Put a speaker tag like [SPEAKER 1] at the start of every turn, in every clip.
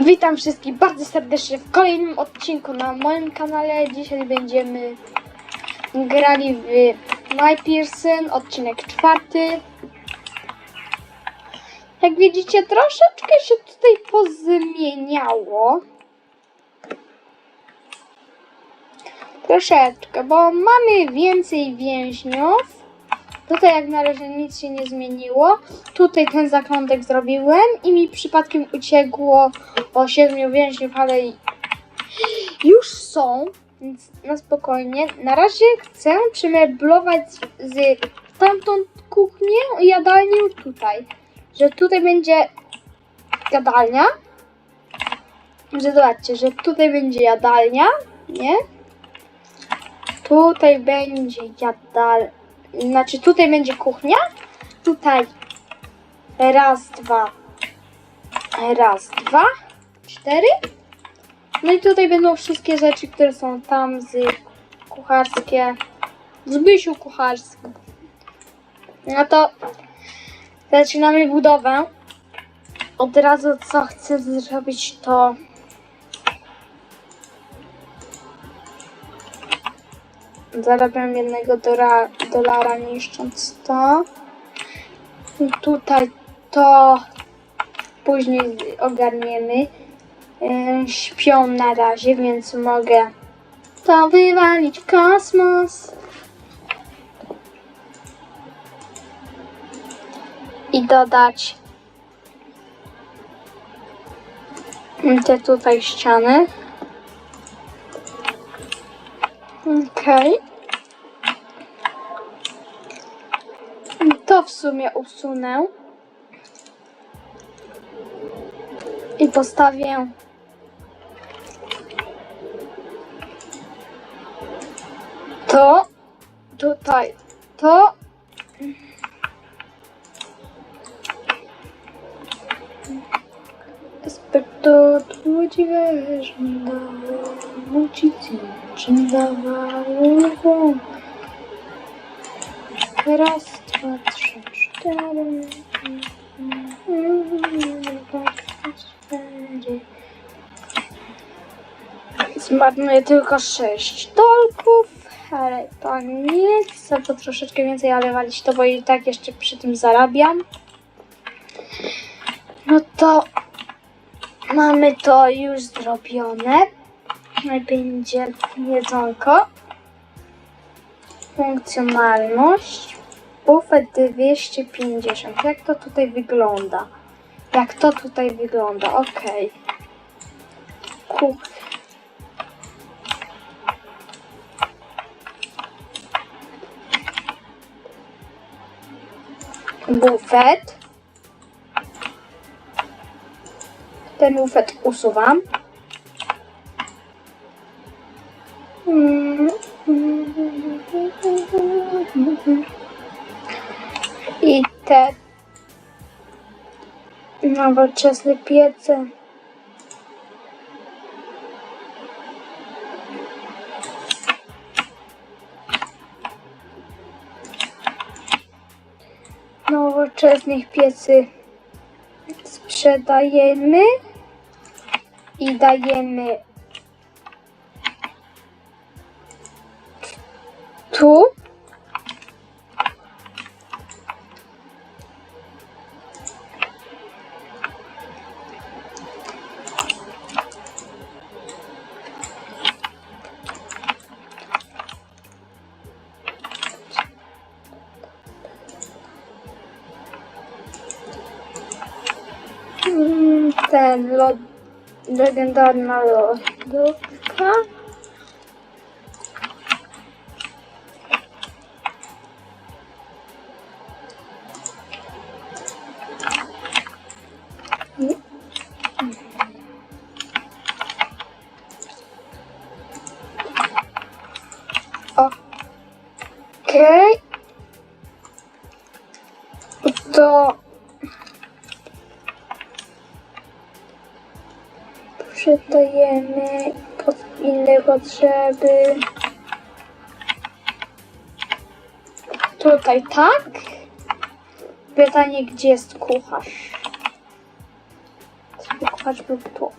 [SPEAKER 1] Witam wszystkich bardzo serdecznie w kolejnym odcinku na moim kanale. Dzisiaj będziemy grali w My Pearson, odcinek czwarty. Jak widzicie, troszeczkę się tutaj pozmieniało. Troszeczkę, bo mamy więcej więźniów. Tutaj jak na razie nic się nie zmieniło. Tutaj ten zakrątek zrobiłem i mi przypadkiem uciekło o siedmiu więźniów, ale już są, więc na spokojnie. Na razie chcę przemeblować z tamtą kuchnię i jadalnię tutaj. Że tutaj będzie jadalnia. Zobaczcie, że tutaj będzie jadalnia, nie? Tutaj będzie jadalnia. Znaczy tutaj będzie kuchnia. Tutaj raz, dwa. Raz, dwa, cztery. No i tutaj będą wszystkie rzeczy, które są tam z kucharskie. Z bysiu kucharskim. No to zaczynamy budowę. Od razu co chcę zrobić to Zarabiam jednego dola, dolara niszcząc to. Tutaj to później ogarniemy. Yy, Śpią na razie, więc mogę to wywalić kosmos. I dodać te tutaj ściany. Okej. To w sumie usunę. I postawię. To. Tutaj. To. Aspetto tuo diverso, amicizia, ci dawało. Raz, dwa, trzy, cztery. Zmarnuję tylko sześć dolków, ale to nie chcę, to troszeczkę więcej, ale walić to, bo i tak jeszcze przy tym zarabiam. No to mamy to już zrobione. Będzie jedzonko. Funkcjonalność. Bufet 250. Jak to tutaj wygląda? Jak to tutaj wygląda? Okej. Kuch. Bufet. Ten bufet usuwam. I te nowoczesne piece. Nowoczesnych piecy sprzedajemy i dajemy tu. Mm, Ten lod, legendarna lodówka. Okej. To przydajemy pod inne potrzeby. Tutaj tak. Pytanie, gdzie jest kucharz? choćby tu.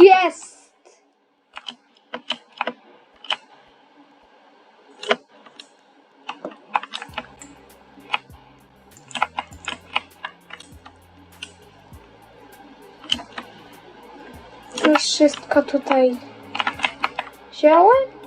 [SPEAKER 1] Jest! Wszystko tutaj wziąłem?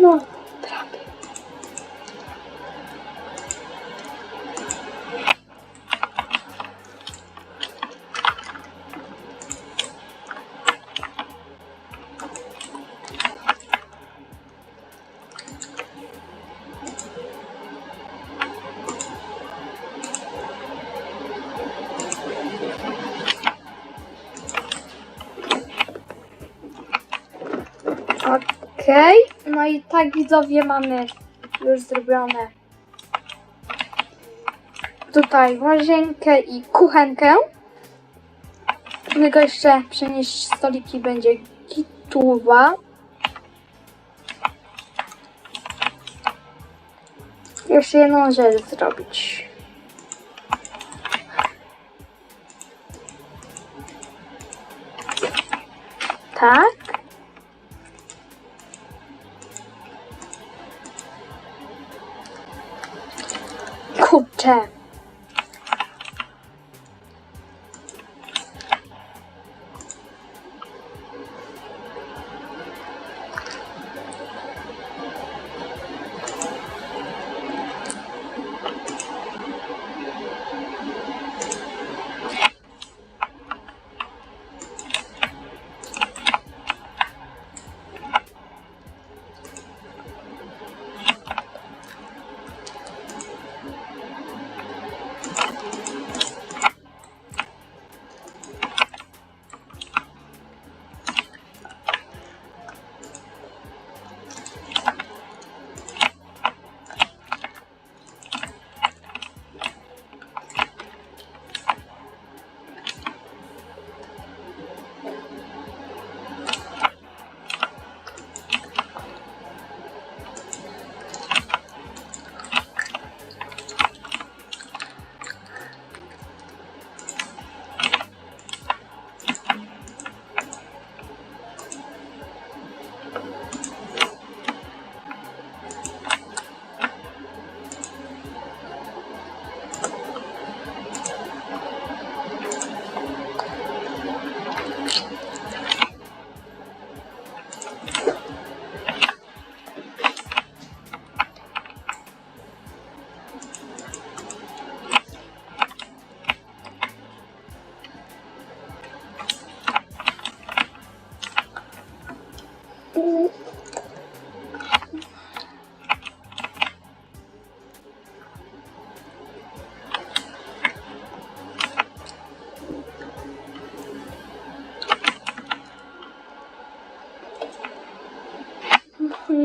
[SPEAKER 1] No, prawie. Okej, no i tak widzowie mamy już zrobione tutaj łazienkę i kuchenkę. Tylko jeszcze przenieść stoliki będzie gituwa. Jeszcze jedną rzecz zrobić. Tak. Yeah.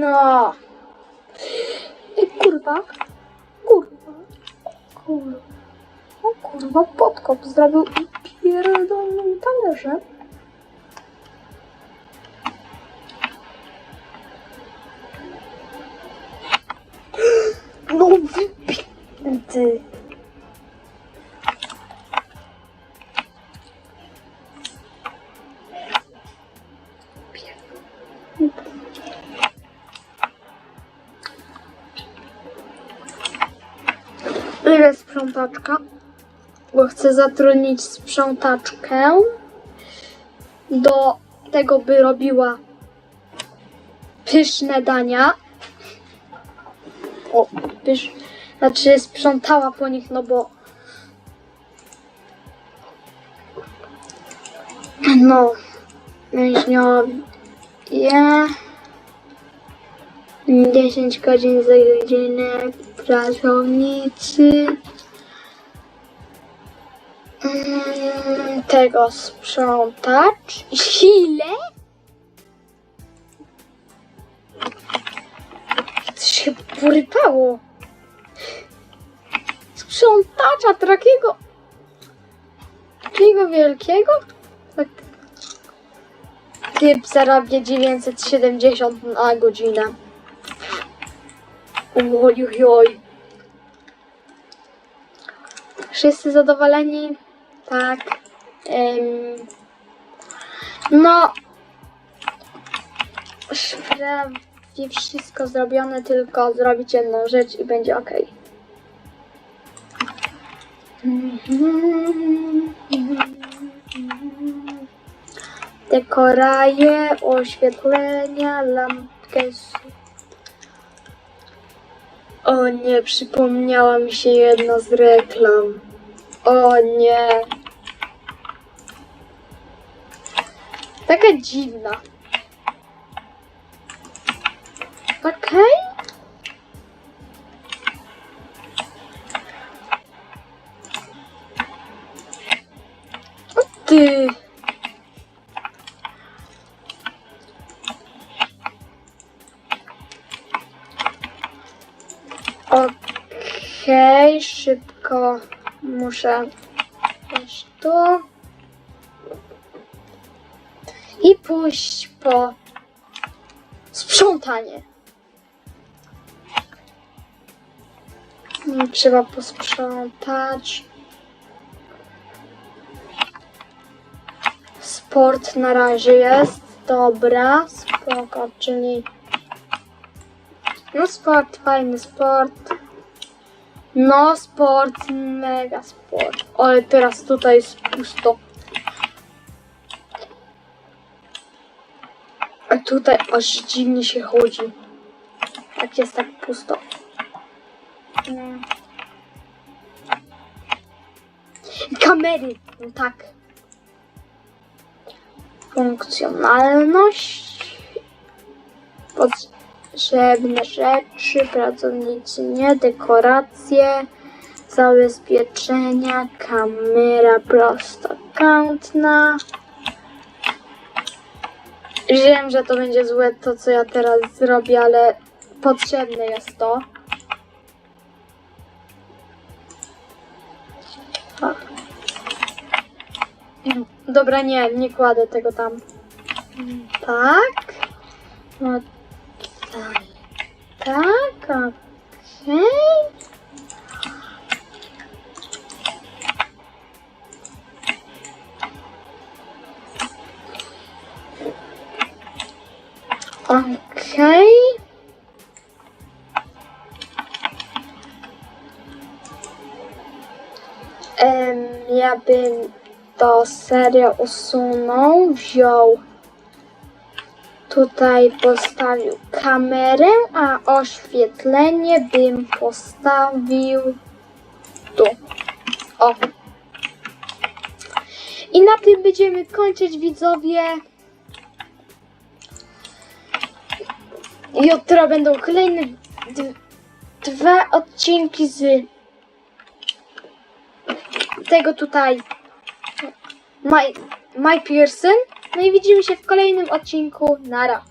[SPEAKER 1] No. Ej, kurwa. Kurwa. Kurwa. O kurwa, podkop zrobił i pierdolną talerze. No wypięty. Sprzątaczka? Bo chcę zatrudnić sprzątaczkę do tego, by robiła pyszne dania. O, pysz... Znaczy sprzątała po nich, no bo... No, więźniowie... 10 godzin za godzinę pracownicy tego sprzątacz ile? To się porypało sprzątacza takiego takiego wielkiego typ zarabia 970 na godzinę Oj, oj, oj. Wszyscy zadowoleni? Tak. Ym, no. Prawie wszystko zrobione, tylko zrobić jedną rzecz i będzie ok. Dekoraje, oświetlenia, lampkę o nie, przypomniała mi się jedna z reklam. O nie. Taka dziwna. Okej. O ty. Okej, szybko muszę wejść tu i pójść po sprzątanie. Trzeba posprzątać. Sport na razie jest. Dobra, spoko, czyli no sport, fajny sport. No sport, mega sport. Ale teraz tutaj jest pusto. A tutaj aż dziwnie się chodzi. Jak jest tak pusto. No. Kamery, no tak. Funkcjonalność. Potrzebne rzeczy, pracownicy nie, dekoracje, zabezpieczenia, kamera prostokątna. Wiem, że to będzie złe to, co ja teraz zrobię, ale potrzebne jest to. Dobra, nie, nie kładę tego tam. Tak. No tak. Tak, ja bym to serię usunął, wziął tutaj postawił kamerę, a oświetlenie bym postawił tu. O. I na tym będziemy kończyć widzowie. Jutro będą kolejne dwa odcinki z tego tutaj My, My Pearson. No i widzimy się w kolejnym odcinku. Nara.